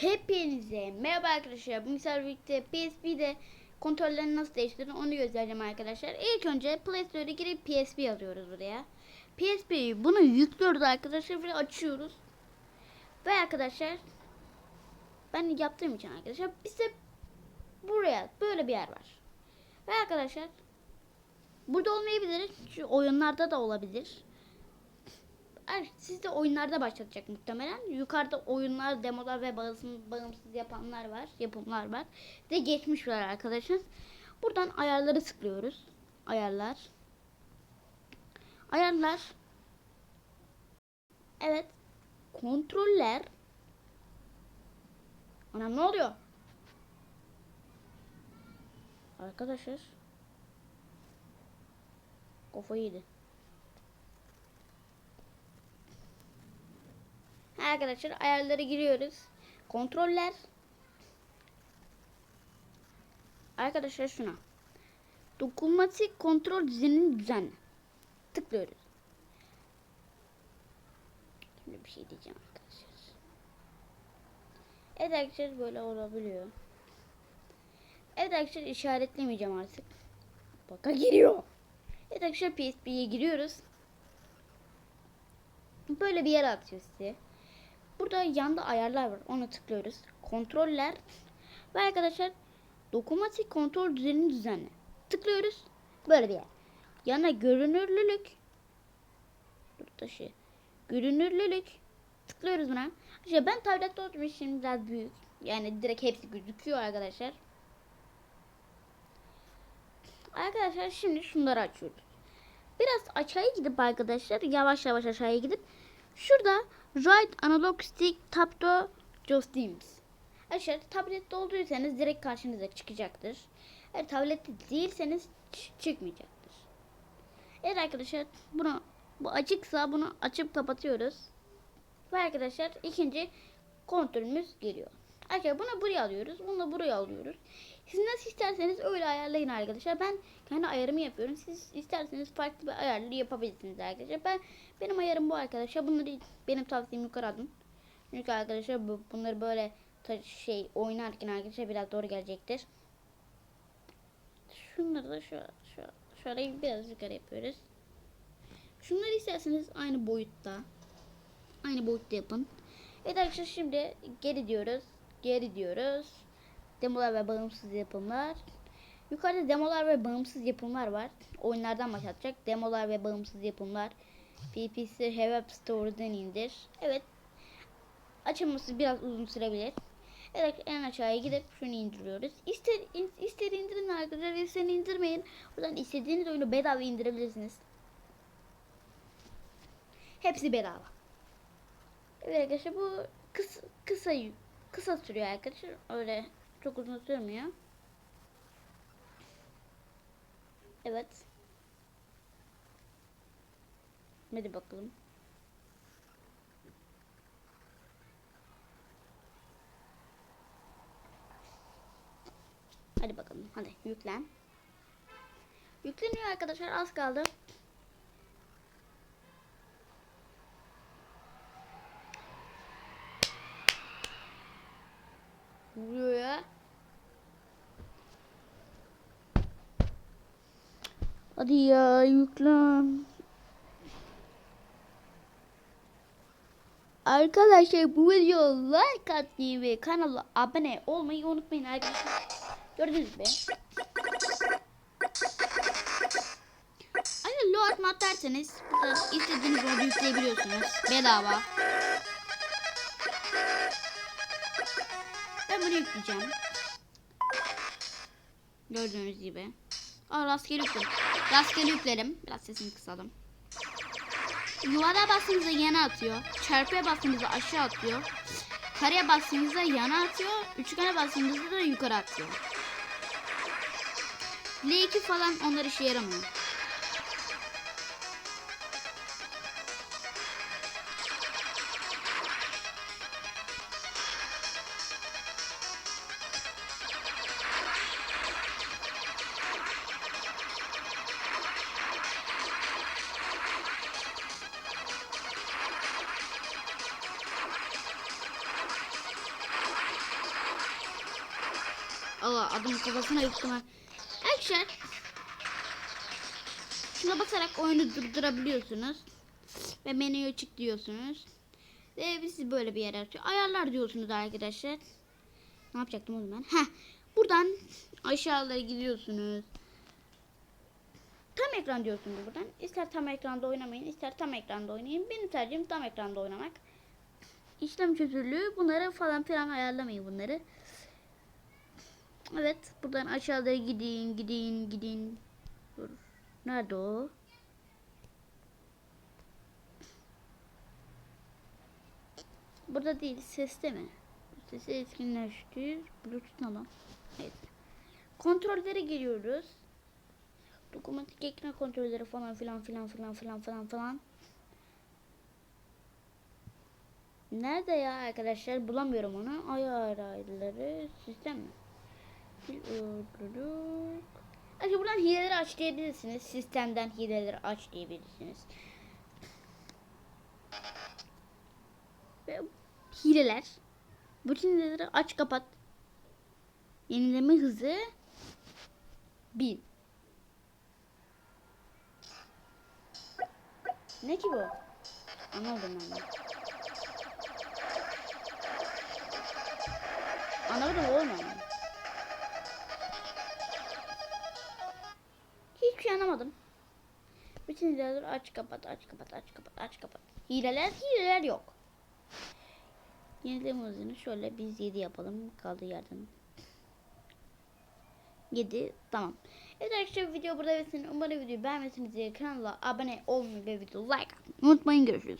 Hepinize merhaba arkadaşlar. Bu misal birlikte PSP'de kontrollerini nasıl değiştirin onu göstereceğim arkadaşlar. İlk önce Play Store'a girip PSP alıyoruz buraya. PSP'yi bunu yüklüyoruz arkadaşlar ve açıyoruz. Ve arkadaşlar ben yaptığım için arkadaşlar bize buraya böyle bir yer var. Ve arkadaşlar burada olmayabilir. Şu oyunlarda da olabilir. Siz de oyunlarda başlatacak muhtemelen. Yukarıda oyunlar, demolar ve bağımsız, yapanlar var, yapımlar var. Ve geçmiş var arkadaşlar. Buradan ayarları tıklıyoruz. Ayarlar. Ayarlar. Evet. Kontroller. Anam ne oluyor? Arkadaşlar. Kafayı yedi. Arkadaşlar ayarlara giriyoruz. Kontroller. Arkadaşlar şuna. Dokunmatik kontrol düzenini düzenle. Tıklıyoruz. Şimdi bir şey diyeceğim arkadaşlar. Evet arkadaşlar böyle olabiliyor. Evet arkadaşlar işaretlemeyeceğim artık. Baka giriyor. Evet arkadaşlar PSP'ye giriyoruz. Böyle bir yere atıyor sizi. Burada yanda ayarlar var. Ona tıklıyoruz. Kontroller. Ve arkadaşlar dokunmatik kontrol düzenini düzenle. Tıklıyoruz. Böyle bir yer. Yana görünürlülük. Dur taşı. Görünürlülük. Tıklıyoruz buna. İşte ben tablette olduğum için biraz büyük. Yani direkt hepsi gözüküyor arkadaşlar. Arkadaşlar şimdi şunları açıyoruz. Biraz aşağıya gidip arkadaşlar yavaş yavaş aşağıya gidip şurada Right Analog Stick Tap to Joysticks. Arkadaşlar tablette olduysanız direkt karşınıza çıkacaktır. Eğer tablette değilseniz çıkmayacaktır. Evet arkadaşlar bunu bu açıksa bunu açıp kapatıyoruz. Ve arkadaşlar ikinci kontrolümüz geliyor. Arkadaşlar bunu buraya alıyoruz. Bunu da buraya alıyoruz. Siz nasıl isterseniz öyle ayarlayın arkadaşlar. Ben kendi ayarımı yapıyorum. Siz isterseniz farklı bir ayarlı yapabilirsiniz arkadaşlar. Ben benim ayarım bu arkadaşlar. Bunları benim tavsiyem yukarı alın. Çünkü arkadaşlar bu, bunları böyle şey oynarken arkadaşlar biraz doğru gelecektir. Şunları da şu, şu şöyle biraz yukarı yapıyoruz. Şunları isterseniz aynı boyutta. Aynı boyutta yapın. Evet arkadaşlar şimdi geri diyoruz. Geri diyoruz. Demolar ve bağımsız yapımlar. Yukarıda demolar ve bağımsız yapımlar var. Oyunlardan başlatacak. Demolar ve bağımsız yapımlar. PPC Web Store'dan indir. Evet. Açılması biraz uzun sürebilir. Evet en aşağıya gidip şunu indiriyoruz. İster, ister indirin arkadaşlar, ister indirmeyin. Buradan istediğiniz oyunu bedava indirebilirsiniz. Hepsi bedava. Evet arkadaşlar bu kısa kısa kısa sürüyor arkadaşlar. Öyle çok uzun sürmüyor. Evet. Hadi bakalım. Hadi bakalım. Hadi yüklen. Yükleniyor arkadaşlar. Az kaldı. Vuruyor ya. Hadi ya yüklen. Arkadaşlar bu videoya like atmayı ve kanala abone olmayı unutmayın arkadaşlar. Gördünüz mü? Lord Mat derseniz burada istediğiniz oyunu yükleyebiliyorsunuz. Bedava. Ben bunu yükleyeceğim. Gördüğünüz gibi. Aa rastgele yükledim. Rastgele yüklerim. Biraz sesini kısalım. Yuvara bastığınızda yana atıyor. Çarpıya bastığınızda aşağı atıyor. Kareye bastığınızda yana atıyor. Üçgene bastığınızda da yukarı atıyor. L2 falan onlar işe yaramıyor. Allah adamın kafasına yıktım. Arkadaşlar şuna basarak oyunu durdurabiliyorsunuz. Ve menüye açık diyorsunuz. Ve sizi böyle bir yere açıyor. Ayarlar diyorsunuz arkadaşlar. Ne yapacaktım oğlum ben? Heh. Buradan aşağılara gidiyorsunuz. Tam ekran diyorsunuz buradan. İster tam ekranda oynamayın, ister tam ekranda oynayın. Benim tercihim tam ekranda oynamak. İşlem çözünürlüğü bunları falan filan ayarlamayın bunları. Evet, buradan aşağıda gidin, gidin, gidin. Dur. Nerede o? Burada değil, seste mi? Sesi etkinleştir. Bluetooth alan. Evet. Kontrollere geliyoruz. Dokunmatik ekran kontrolleri falan filan filan filan filan filan filan. Nerede ya arkadaşlar? Bulamıyorum onu. Ayar ayarları sistem mi? Öldürük. Arkadaşlar buradan hileleri aç diyebilirsiniz. Sistemden hileleri aç diyebilirsiniz. Ve hileler. Bütün hileleri aç kapat. Yenileme hızı 1000. Ne ki bu? Anladım ben. de. Anlamadım oğlum Bütün hileleri aç kapat aç kapat aç kapat aç kapat. Hileler hileler yok. Yenileme hızını şöyle biz 7 yapalım kaldığı yerden. 7 tamam. Evet arkadaşlar video burada bitsin. Umarım videoyu beğenmişsinizdir. Kanala abone olmayı ve video like atmayı unutmayın. Görüşürüz.